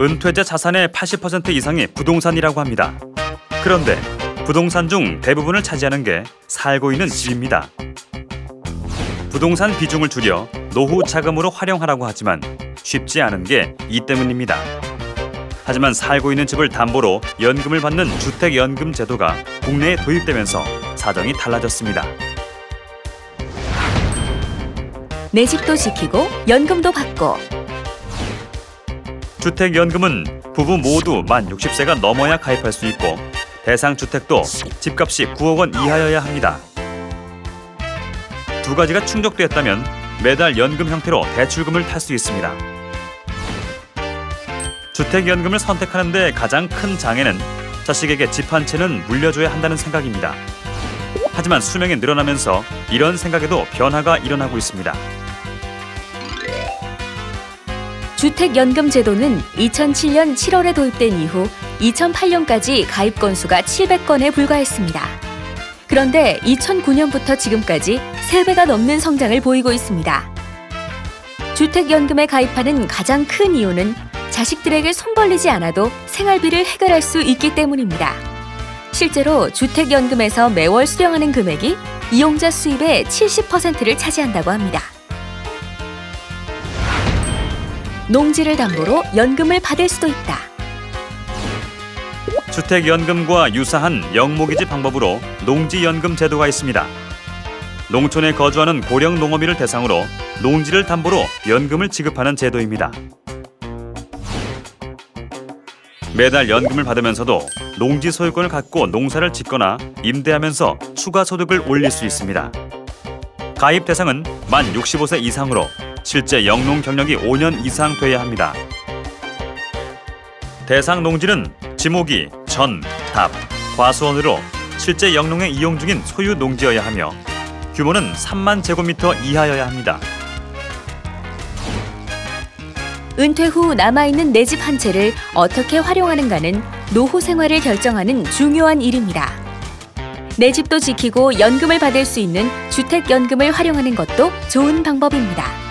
은퇴자 자산의 80% 이상이 부동산이라고 합니다. 그런데 부동산 중 대부분을 차지하는 게 살고 있는 집입니다. 부동산 비중을 줄여 노후 자금으로 활용하라고 하지만 쉽지 않은 게 이 때문입니다. 하지만 살고 있는 집을 담보로 연금을 받는 주택연금 제도가 국내에 도입되면서 사정이 달라졌습니다. 내 집도 지키고 연금도 받고 주택연금은 부부 모두 만 60세가 넘어야 가입할 수 있고 대상 주택도 집값이 9억 원 이하여야 합니다. 두 가지가 충족되었다면 매달 연금 형태로 대출금을 탈 수 있습니다. 주택연금을 선택하는 데 가장 큰 장애는 자식에게 집 한 채는 물려줘야 한다는 생각입니다. 하지만 수명이 늘어나면서 이런 생각에도 변화가 일어나고 있습니다. 주택연금 제도는 2007년 7월에 도입된 이후 2008년까지 가입 건수가 700건에 불과했습니다. 그런데 2009년부터 지금까지 3배가 넘는 성장을 보이고 있습니다. 주택연금에 가입하는 가장 큰 이유는 자식들에게 손 벌리지 않아도 생활비를 해결할 수 있기 때문입니다. 실제로 주택연금에서 매월 수령하는 금액이 이용자 수입의 70%를 차지한다고 합니다. 농지를 담보로 연금을 받을 수도 있다. 주택연금과 유사한 영목이지 방법으로 농지연금 제도가 있습니다. 농촌에 거주하는 고령 농어민을 대상으로 농지를 담보로 연금을 지급하는 제도입니다. 매달 연금을 받으면서도 농지 소유권을 갖고 농사를 짓거나 임대하면서 추가 소득을 올릴 수 있습니다. 가입 대상은 만 65세 이상으로 실제 영농 경력이 5년 이상 돼야 합니다. 대상 농지는 지목이 전, 답, 과수원으로 실제 영농에 이용 중인 소유 농지여야 하며 규모는 3만 제곱미터 이하여야 합니다. 은퇴 후 남아있는 내 집 한 채를 어떻게 활용하는가는 노후 생활을 결정하는 중요한 일입니다. 내 집도 지키고 연금을 받을 수 있는 주택연금을 활용하는 것도 좋은 방법입니다.